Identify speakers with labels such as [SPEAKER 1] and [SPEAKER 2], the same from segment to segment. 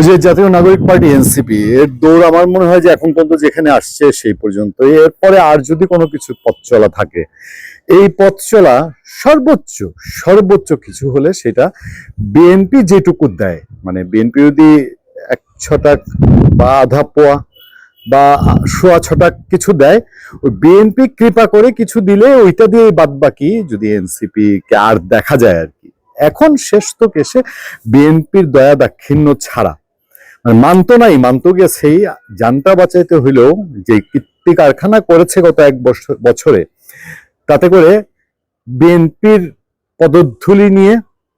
[SPEAKER 1] ওই যে জাতীয় নাগরিক পার্টি, এনসিপি, এর দৌড় আমার মনে হয় যে এখন পর্যন্ত যেখানে আসছে সেই পর্যন্ত। এরপরে আর যদি কোনো কিছু পথ চলা থাকে, এই পথ সর্বোচ্চ সর্বোচ্চ কিছু হলে সেটা বিএনপি যেটুকু দেয়। মানে বিএনপি যদি এক ছটাক বা আধা পোয়া বা সোয়া ছটাক কিছু দেয়, ওই বিএনপি কৃপা করে কিছু দিলে ওইটা দিয়ে বাদ বাকি যদি এনসিপি কে আর দেখা যায় আর কি। এখন শেষ তো কেসে বিএনপির দয়া দাক্ষিণ্য ছাড়া মানতো নাই, মানতো গেছেই জানটা বাঁচাইতে হইলেও যে কীর্তি কারখানা করেছে গত এক বছর তাতে করে বিএনপির পদধূলি নিয়ে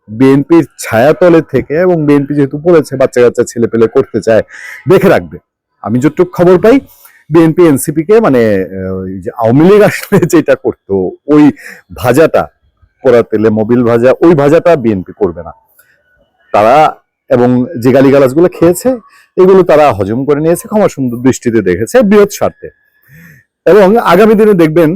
[SPEAKER 1] বিএনপির ছায়াতলে থেকে এবং বিএনপি যেহেতু পড়েছে, বাচ্চা কাচ্চা ছেলে পেলে করতে চায়, দেখে রাখবে। আমি যতটুকু খবর পাই, বিএনপি, এনসিপি কে মানে আওয়ামী লীগ আসলে যেটা করতো, ওই ভাজাটা করা তেলে, মোবিল ভাজা, ওই ভাজাটা বিএনপি করবে না। তারা এবং যে গালিগালাজগুলো খেয়েছে, এগুলো তারা হজম করে নিয়েছে, ক্ষমা সুন্দর দৃষ্টিতে দেখেছে, বৃহৎ স্বার্থে। এবং আগামী দিনে দেখবেন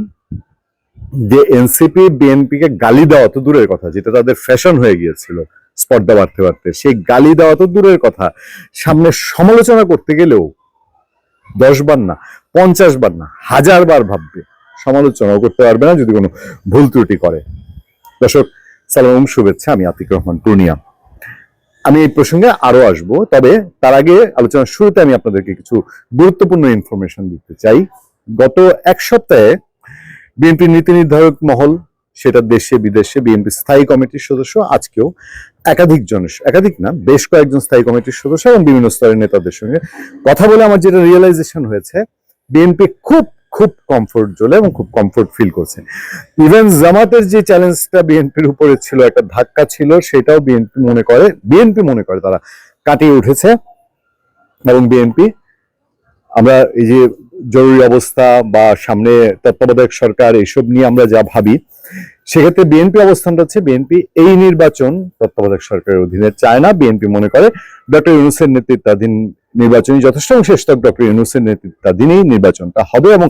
[SPEAKER 1] যে এনসিপি বিএনপি কে গালি দেওয়া তো দূরের কথা, যেটা তাদের ফ্যাশন হয়ে গিয়েছিল স্পর্ধা বাড়তে বাড়তে। সেই গালি দেওয়া তো দূরের কথা। সামনে সমালোচনা করতে গেলেও দশ বার না, পঞ্চাশ বার না, হাজার বার ভাববে, সমালোচনাও করতে পারবে না যদি কোনো ভুল ত্রুটি করে। দর্শক, সালাম, শুভেচ্ছা। আমি আতিক রহমান, পূর্ণিয়া। আমি এই প্রসঙ্গে আরও আসব, তবে তার আগে আলোচনার শুরুতে আমি আপনাদেরকে কিছু গুরুত্বপূর্ণ ইনফরমেশন দিতে চাই। গত এক সপ্তাহে বিএনপি নীতি নির্ধারক মহল, সেটা দেশে, বিদেশে বিএনপি স্থায়ী কমিটির সদস্য, আজকেও একাধিক জন, একাধিক না, বেশ কয়েকজন স্থায়ী কমিটির সদস্য এবং বিভিন্ন স্তরের নেতাদের সঙ্গে কথা বলে আমার যেটা রিয়েলাইজেশন হয়েছে, বিএনপি খুব খুব কমফোর্ট জ্বলে এবং খুব কমফোর্ট ফিল করছে। ইভেন জামাতের যে চ্যালেঞ্জটা বিএনপির উপরে ছিল, একটা ধাক্কা ছিল, সেটাও বিএনপি মনে করে বিএনপি মনে করে, তারা কাটিয়ে উঠেছে। এবং বিএনপি আমরা এই যে জরুরি অবস্থা বা সামনে তত্ত্বাবধায়ক সরকার এইসব নিয়ে আমরা যা ভাবি সেক্ষেত্রে বিএনপি অবস্থানটা হচ্ছে বিএনপি এই নির্বাচন তত্ত্বাবধায়ক সরকারের অধীনে চায় না বিএনপি মনে করে ডক্টর ইউনুসের নেতৃত্বাধীন নির্বাচনী যথেষ্ট তক ডক্টর ইউনুসের নেতৃত্বাধীনেই নির্বাচনটা হবে এবং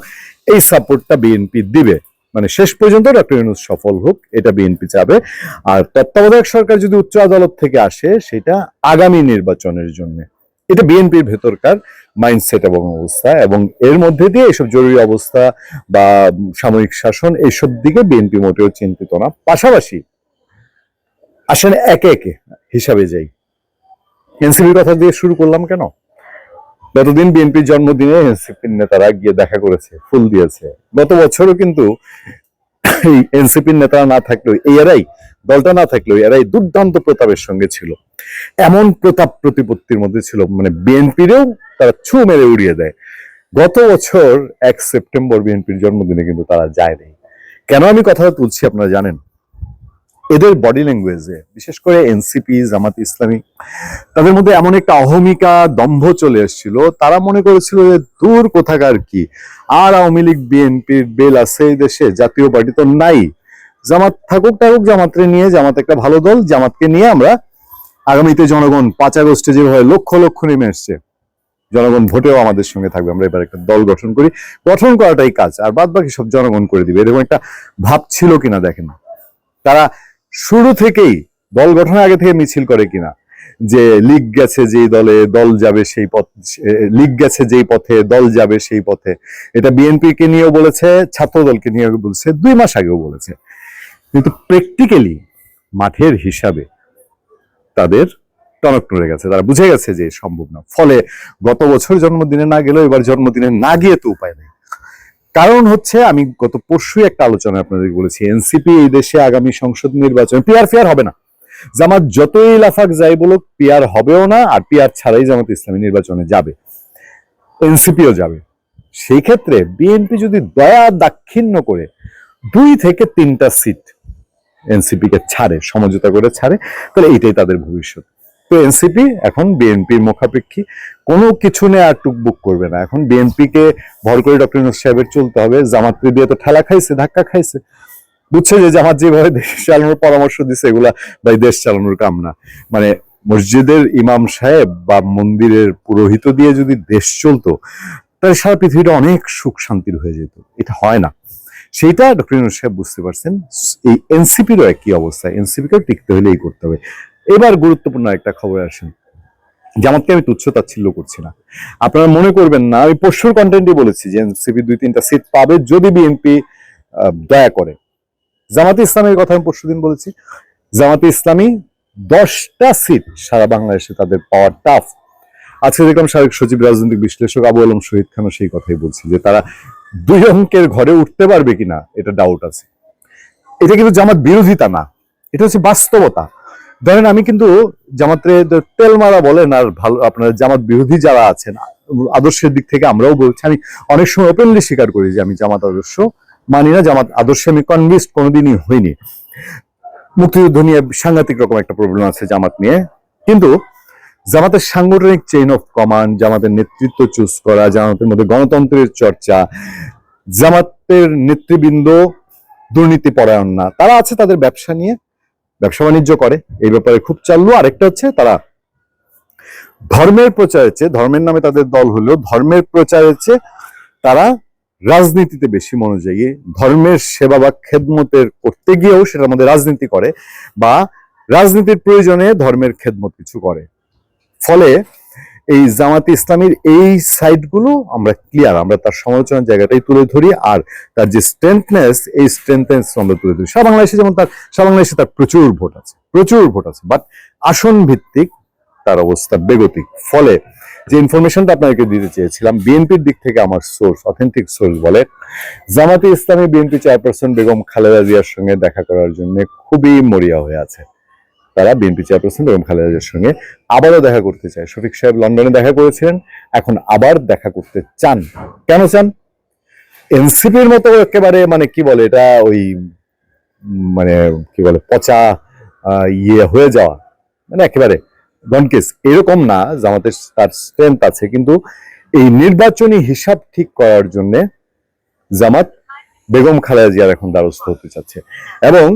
[SPEAKER 1] এই সাপোর্টটা বিএনপি দিবে। মানে শেষ পর্যন্ত ডক্টর ইউনুস সফল হোক, এটা বিএনপি চাবে। আর তত্ত্বাবধায়ক সরকার যদি উচ্চ আদালত থেকে আসে, সেটা আগামী নির্বাচনের জন্য। এটা বিএনপির ভেতরকার মাইন্ডসেট এবং অবস্থা এবং এর মধ্যে দিয়ে এসব জরুরি অবস্থা বা সামরিক শাসন এইসব দিকে বিএনপি মোটেও চিন্তিত না। পাশাপাশি আসেন একে একে হিসাবে যাই। এনসিপির কথা দিয়ে শুরু করলাম কেন? গতদিন বিএনপির জন্মদিনে এনসিপির নেতারা গিয়ে দেখা করেছে, ফুল দিয়েছে। গত বছরও কিন্তু এনসিপির নেতারা না থাকলেও এরাই দলটা না থাকলেও এরাই দুর্দান্ত প্রতাপের সঙ্গে ছিল। এমন প্রতাপ প্রতিপত্তির মধ্যে ছিল মানে বিএনপিরও তারা ছু মেরে উড়িয়ে দেয়। গত বছর এক সেপ্টেম্বর বিএনপির জন্মদিনে কিন্তু তারা যায়নি কেন আমি কথাটা তুলছি আপনারা জানেন? এদের বডি ল্যাঙ্গুয়েজে বিশেষ করে এনসিপি জামাত ইসলামী, তাদের মধ্যে এমন একটা অহমিকা দম্ভ চলে এসেছিল। তারা মনে করেছিল যে দূর কোথাকার কি? আর আওয়ামী লীগ, বিএনপির বেল আছে এই দেশে, জাতীয় পার্টি তো নাই। জামাত থাকুক থাকুক, জামাতরে নিয়ে, জামাত একটা ভালো দল, জামাতকে নিয়ে আমরা আগামীতে জনগণ পাঁচ আগস্টে যেভাবে লক্ষ লক্ষ নেমে এসছে, জনগণ ভোটেও আমাদের সঙ্গে থাকবে। আমরা এবার একটা দল গঠন করি। গঠন করাটাই কাজ, আর বাদ বাকি সব জনগণ করে দিবে। এরকম একটা ভাব ছিল কিনা দেখেন? তারা শুরু থেকেই দল গঠনের আগে থেকে মিছিল করে কিনা, যে লিগ গেছে যেই দলে, দল যাবে সেই পথ, লিগ গেছে যেই পথে, দল যাবে সেই পথে। এটা বিএনপি কে নিয়েও বলেছে ছাত্র দলকে নিয়েও বলেছে, দুই মাস আগেও বলেছে। কিন্তু প্র্যাকটিক্যালি মাঠের হিসাবে তাদের টনক নড়ে গেছে। তারা বুঝে গেছে যে সম্ভব না। ফলে গত বছর জন্মদিনে না গেলেও এবার জন্মদিনে না গিয়ে তো উপায় নেই। কারণ হচ্ছে, আমি গত পরশুই একটা আলোচনা আপনাদের বলেছি এনসিপি এই দেশে আগামী সংসদ নির্বাচন পিআর ফিয়ার হবে না। জামাত যতই লাফাক যাই বলুক পিআর হবেও না, আর পিআর ছাড়াই জামাত ইসলামী নির্বাচনে যাবে। এনসিপিও যাবে। সেই ক্ষেত্রে বিএনপি যদি দয়া দাক্ষিণ্য করে দুই থেকে তিনটা সিট এনসিপি কে ছাড়ে, সমঝোতা করে ছাড়ে, তাহলে এইটাই তাদের ভবিষ্যৎ। তো এনসিপি এখন বিএনপির মুখাপেক্ষী, কোনো কিছু নিয়ে আর টুকবুক করবে না। এখন বিএনপি কে ভর করে ডক্টর ইউনুস সাহেবের চলতে হবে জামাতকে দিয়ে তো ঠেলা খাইছে, ধাক্কা খাইছে। বুঝছে যে জামাত যেভাবে দেশ চালানোর পরামর্শ দিছে, এগুলা ভাই দেশ চালানোর কাম না। মানে মসজিদের ইমাম সাহেব বা মন্দিরের পুরোহিত দিয়ে যদি দেশ চলতো, তাহলে সারা পৃথিবীটা অনেক সুখ শান্তির হয়ে যেত। এটা হয় না। সেইটা ডক্টর ইউনুস সাহেব বুঝতে পারছেন। এই এনসিপিরও একই অবস্থা, এনসিপিকেও টিকতে হলে এই করতে হবে। এবার গুরুত্বপূর্ণ একটা খবর আসেন জামাতকে আমি তুচ্ছ তাচ্ছিল্য করছি না। আপনারা মনে করবেন না, আমি পরশুর কন্টেন্টই বলেছি যে এনসিপি দুই তিনটা সিট পাবে যদি বিএনপি দয়া করে। জামাতে ইসলামের কথা আমি পরশুদিন বলেছি। জামাতে ইসলামী দশটা সিট সারা বাংলাদেশে তাদের পাওয়ার টাফ আজকে দেখলাম সাবেক সচিব, রাজনৈতিক বিশ্লেষক আবু আলম শহীদ খানও সেই কথাই বলছি যে তারা দুই অঙ্কের ঘরে উঠতে পারবে কিনা, এটা ডাউট আছে। এটা কিন্তু জামাত বিরোধিতা না, এটা হচ্ছে বাস্তবতা। ধরেন আমি কিন্তু জামাতের তেল মারা বলেন, আর ভালো আপনার জামাত বিরোধী যারা আছেন, আদর্শের দিক থেকে আমরাও বলছি, আমি অনেক সময় ওপেনলি স্বীকার করি যে আমি জামাত আদর্শ মানি না, জামাত আদর্শে আমি কনভিন্সড কোনোদিনই হইনি। মুক্তিযুদ্ধ নিয়ে সাংঘাতিক রকম একটা প্রবলেম আছে জামাত নিয়ে। কিন্তু জামাতের সাংগঠনিক চেইন অফ কমান্ড জামাতের নেতৃত্ব চুজ করা, জামাতের মধ্যে গণতন্ত্রের চর্চা, জামাতের নেতৃবৃন্দ দুর্নীতি পরায়ণ না। তারা আছে তাদের ব্যবসা নিয়ে, ব্যবসা বাণিজ্য করে, এই ব্যাপারে খুব চালু আরেকটা হচ্ছে তারা ধর্মের প্রচারের চেয়ে, ধর্মের নামে তাদের দল হলেও ধর্মের প্রচারের চেয়ে তারা রাজনীতিতে বেশি মনোযোগী। ধর্মের সেবা বা খেদমতের করতে গিয়েও সেটার মধ্যে রাজনীতি করে বা রাজনীতির প্রয়োজনে ধর্মের খেদমত কিছু করে। ফলে এই জামাতে ইসলামীর এই সাইডগুলো আমরা ক্লিয়ার আমরা তার সমালোচনার জায়গাটাই তুলে ধরি আর তার যে স্ট্রেংথনেস এই স্ট্রেংথনেস আমরা তুলে ধরি। সারা বাংলাদেশে যেমন তার, সারা বাংলাদেশে তার প্রচুর ভোট আছে, প্রচুর ভোট আছে। বাট আসন ভিত্তিক তার অবস্থা বেগতিক। ফলে যে ইনফরমেশনটা আপনাদেরকে দিতে চেয়েছিলাম, বিএনপির দিক থেকে আমার সোর্স অথেন্টিক সোর্স বলে, জামাতে ইসলামী বিএনপি চেয়ারপারসন বেগম খালেদা জিয়ার সঙ্গে দেখা করার জন্য খুবই মরিয়া হয়ে আছে। তারা বিএনপি চেয়ারপারসন বেগম খালেদা জিয়ার সঙ্গে আবারও দেখা করতে চায়। শফিক সাহেব লন্ডনে দেখা করেছিলেন, এখন আবার দেখা করতে চান। কেন চান? এনসিপির মতো একেবারে মানে কি বলে এটা ওই মানে কি বলে, পচা ইয়ে হয়ে যাওয়া। মানে একেবারে গনকেস এরকম না, জামাতের তার স্ট্রেংথ আছে, কিন্তু এই নির্বাচনী হিসাব ঠিক করার জন্যে জামাত বেগম খালেদা জিয়ার এখন দ্বারস্থ হতে চাচ্ছে। এবং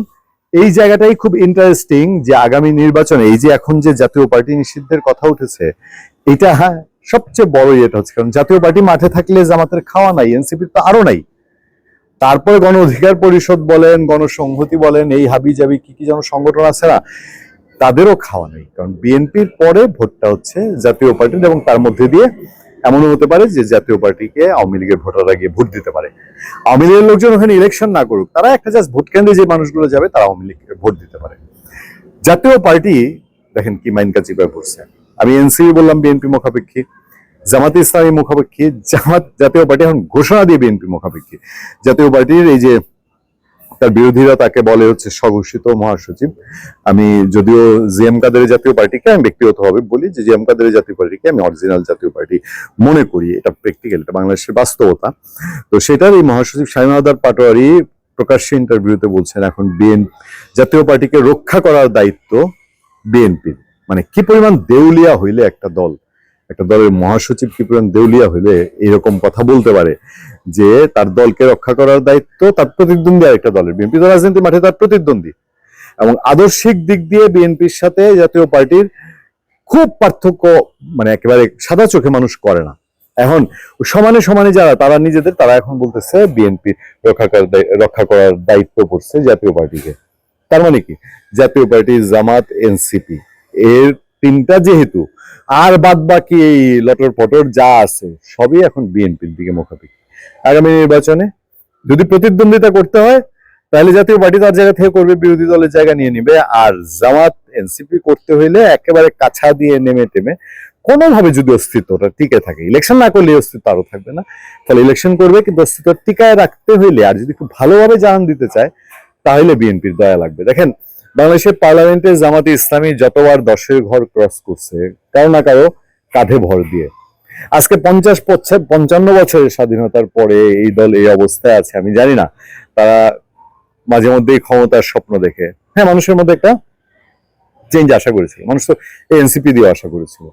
[SPEAKER 1] এই জায়গাটাই খুব ইন্টারেস্টিং যে আগামী নির্বাচনে এই যে এখন যে জাতীয় পার্টি নিষিদ্ধের কথা উঠেছে, এটা হ্যাঁ সবচেয়ে বড় ইয়েটা হচ্ছে। কারণ জাতীয় পার্টি মাঠে থাকলে জামাতের খাওয়া নাই, এনসিপির তো আরও নাই। তারপরে গণ অধিকার পরিষদ বলেন, গণসংহতি বলেন, এই হাবি জাবি কি কি যেন সংগঠন আছে না, তাদেরও খাওয়া নেই। কারণ বিএনপির পরে ভোটটা হচ্ছে জাতীয় পার্টির এবং তার মধ্যে দিয়ে এমনও হতে পারে যে জাতীয় পার্টিকে আওয়ামী লীগের ভোটাররা গিয়ে ভোট দিতে পারে। আওয়ামী লীগের লোকজন ওখানে ইলেকশন না করুক, তারা একটা জাস্ট ভোট কেন্দ্রে যে মানুষগুলো যাবে, তারা আওয়ামী লীগকে ভোট দিতে পারে। জাতীয় পার্টি, দেখেন কি মাইন কাজ চিপায় পড়ছে আমি এনসিপি বললাম, বিএনপি মুখাপেক্ষী। জামাতে ইসলামী মুখাপেক্ষী। জামাত, জাতীয় পার্টি এখন ঘোষণা দিয়ে বিএনপি মুখাপেক্ষী। জাতীয় পার্টির এই যে তার বিরোধীরা তাকে বলে হচ্ছে স্বঘোষিত মহাসচিব। আমি যদিও জিএম কাদের জাতীয় পার্টিকে আমি ব্যক্তিগতভাবে বলি যে জিএম কাদের জাতীয় পার্টিকে আমি অরিজিনাল জাতীয় পার্টি মনে করি। এটা প্র্যাকটিক্যাল এটা বাংলাদেশের বাস্তবতা। তো সেটার এই মহাসচিব স্বামীনাদার পাটোয়ারি প্রকাশ্যে ইন্টারভিউতে বলছেন, এখন বিএন জাতীয় পার্টিকে রক্ষা করার দায়িত্ব বিএনপির মানে কি পরিমাণ দেউলিয়া হইলে একটা দল একটা দলের মহাসচিব কি পরিমাণ দেউলিয়া হইলে এরকম কথা বলতে পারে যে তার দলকে রক্ষা করার দায়িত্ব তার প্রতিদ্বন্দ্বী আরেকটা দলের বিএনপি তো রাজনীতি মাঠে তার প্রতিদ্বন্দ্বী। এবং আদর্শিক দিক দিয়ে বিএনপির সাথে জাতীয় পার্টির খুব পার্থক্য মানে একেবারে সাদা চোখে মানুষ করে না। এখন সমানে সমানে যারা, তারা নিজেদের, তারা এখন বলতেছে বিএনপি রক্ষা রক্ষা করার দায়িত্ব পড়ছে জাতীয় পার্টিকে। তার মানে কি? জাতীয় পার্টি জামাত, এনসিপি, এর তিনটা যেহেতু আর বাদ বাকি এই লটর পটর যা আছে, সবই এখন বিএনপির দিকে মুখাপেক্ষি। আগামী নির্বাচনে যদি প্রতিদ্বন্দ্বিতা করতে হয়, তাহলে জাতীয় পার্টি তার জায়গা থেকে করবে, বিরোধী দলের জায়গা নিয়ে নিবে। আর জামাত, এনসিপি করতে হইলে একেবারে কাছা দিয়ে নেমে টেমে কোনোভাবে যদি অস্তিত্বটা টিকে থাকে, ইলেকশন না করলে অস্তিত্ব আরও থাকবে না। তাহলে ইলেকশন করবে, কিন্তু অস্তিত্ব টিকায় রাখতে হইলে, আর যদি খুব ভালোভাবে জানান দিতে চায়, তাহলে বিএনপির দয়া লাগবে। দেখেন বাংলাদেশের পার্লামেন্টে জামাতে ইসলামী যতবার দশের ঘর ক্রস করছে, কারও না কারও কাঁধে ভর দিয়ে। আজকে পঞ্চাশ পঞ্চান্ন বছরের স্বাধীনতার পরে এই দল এই অবস্থায় আছে, আমি জানি না। তারা মাঝে মধ্যেই ক্ষমতার স্বপ্ন দেখে। হ্যাঁ মানুষের মধ্যে একটা চেঞ্জ আশা করেছিল। মানুষ তো এনসিপি দিয়ে আশা করেছিল।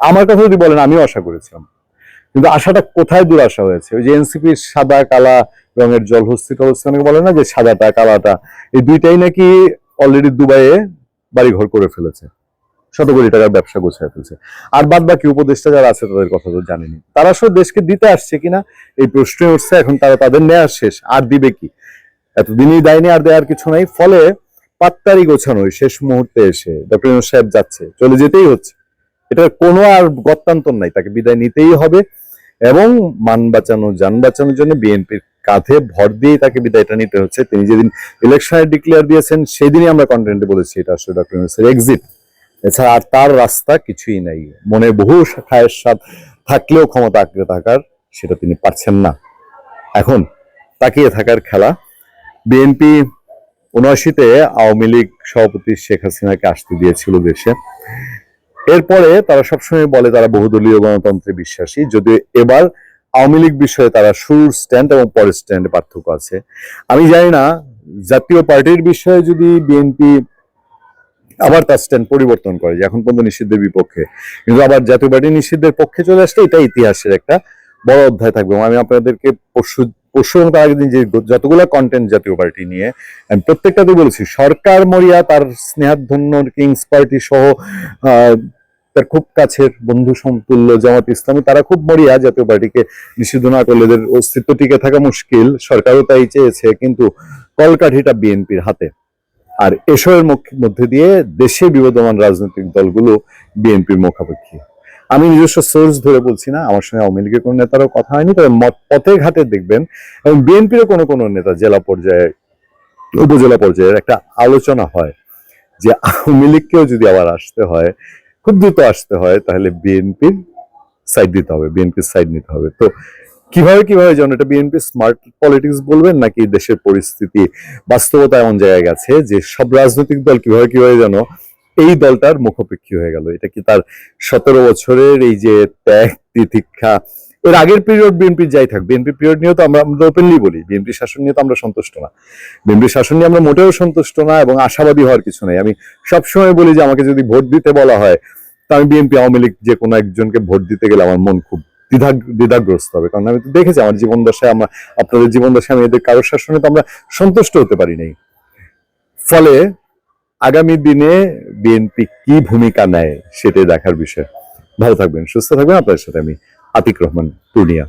[SPEAKER 1] আমার কথা যদি বলেন, আমিও আশা করেছিলাম। কিন্তু আশাটা কোথায় দূর আশা হয়েছে? ওই যে এনসিপির সাদা, কালা রঙের জলহস্তি টলহস্তি অনেকে বলে না যে সাদাটা, কালাটা, এই দুইটাই নাকি অলরেডি দুবাইয়ে বাড়িঘর করে ফেলেছে। শত কোটি টাকার ব্যবসা গোছায় ফেলছে। আর বাদ বাকি উপদেষ্টা যারা আছে তাদের কথা তো জানেনি তারা আসলে দেশকে দিতে আসছে কিনা, এই প্রশ্ন উঠছে, এখন তারা তাদের নেওয়া শেষ। আর দিবে কি? এতদিনই দেয়নি আর দেওয়ার কিছু নাই, ফলে পাত্তারি গোছানো শেষ মুহূর্তে এসে ডক্টর সাহেব যাচ্ছে, চলে যেতেই হচ্ছে। এটা কোনো আর গত্যান্তর নাই, তাকে বিদায় নিতেই হবে এবং মান বাঁচানো, যান বাঁচানোর জন্য বিএনপির কাঁধে ভর দিয়েই তাকে বিদায়টা নিতে হচ্ছে। তিনি যেদিন ইলেকশনে ডিক্লেয়ার দিয়েছেন, সেদিনই আমরা কন্টেন্টে বলেছি এটা আসলে ডক্টর ইউনুসের এক্সিট এছাড়া আর তার রাস্তা কিছুই নাই। মনে বহু খায়ের স্বাদ থাকলেও ক্ষমতা আঁকড়ে থাকার সেটা তিনি পারছেন না। এখন তাকিয়ে থাকার খেলা। বিএনপি উনআশিতে আওয়ামী লীগ সভাপতি শেখ হাসিনাকে আসতে দিয়েছিল দেশে। এরপরে তারা সবসময় বলে তারা বহুদলীয় গণতন্ত্রে বিশ্বাসী। যদিও এবার আওয়ামী লীগ বিষয়ে তারা শুরুর স্ট্যান্ড এবং পরের স্ট্যান্ডে পার্থক্য আছে। আমি জানি না, জাতীয় পার্টির বিষয়ে যদি বিএনপি আবার তার স্ট্যান্ড পরিবর্তন করে, যে এখন পর্যন্ত নিষিদ্ধের বিপক্ষে। কিন্তু আবার জাতীয় পার্টি নিষিদ্ধের পক্ষে চলে আসলে এটা ইতিহাসের একটা বড় অধ্যায় থাকবে। আমি আপনাদেরকে পরশু পরশু এবং তার আগের দিন যে যতগুলো কন্টেন্ট জাতীয় পার্টি নিয়ে, আমি প্রত্যেকটাতে বলেছি, সরকার মরিয়া তার স্নেহাধন্য কিংস পার্টি সহ তার খুব কাছের বন্ধু সমতুল্য জামাত ইসলামী, তারা খুব মরিয়া জাতীয় পার্টিকে নিষিদ্ধ না করলে এদের অস্তিত্ব টিকে থাকা মুশকিল। সরকারও তাই চেয়েছে, কিন্তু কলকাঠিটা বিএনপির হাতে। আর এসবের মধ্যে দিয়ে দেশে বিবদমান রাজনৈতিক দলগুলো বিএনপির মুখাপেক্ষী। আমি নিজস্ব সোর্স ধরে বলছি না, আমার সঙ্গে আওয়ামী লীগের কোনো নেতারও কথা হয়নি, তবে পথে ঘাটে দেখবেন, এবং বিএনপিরও কোনো কোনো নেতা জেলা পর্যায়ে, উপজেলা পর্যায়ের একটা আলোচনা হয় যে আওয়ামী লীগকেও যদি আবার আসতে হয় খুব দ্রুত আসতে হয়, তাহলে বিএনপির সাইড দিতে হবে বিএনপির সাইড নিতে হবে। তো কীভাবে কীভাবে যেন এটা বিএনপি স্মার্ট পলিটিক্স বলবেন, নাকি দেশের পরিস্থিতি বাস্তবতা এমন জায়গায় গেছে যে সব রাজনৈতিক দল কীভাবে কীভাবে যেন এই দলটার মুখোপেক্ষী হয়ে গেল? এটা কি তার সতেরো বছরের এই যে ত্যাগ, তিতিক্ষা এর আগের পিরিয়ড বিএনপি যাই থাক বিএনপি পিরিয়ড নিয়েও তো আমরা ওপেনলি বলি বিএনপি শাসন নিয়ে তো আমরা সন্তুষ্ট না। বিএনপি শাসন নিয়ে আমরা মোটেও সন্তুষ্ট না এবং আশাবাদী হওয়ার কিছু নেই। আমি সবসময় বলি যে আমাকে যদি ভোট দিতে বলা হয়, তা আমি বিএনপি আওয়ামী লীগ যে কোনো একজনকে ভোট দিতে গেলে আমার মন খুব দ্বিধা দ্বিধাগ্রস্ত হবে। কারণ আমি তো দেখেছি আমার জীবন দশায় আমরা আপনাদের জীবন দশায় আমি এদের কারোর শাসনে তো আমরা সন্তুষ্ট হতে পারি নাই। ফলে আগামী দিনে বিএনপি কি ভূমিকা নেয় সেটাই দেখার বিষয়। ভালো থাকবেন, সুস্থ থাকবেন। আপনার সাথে আমি আতিক রহমান পূর্ণিয়া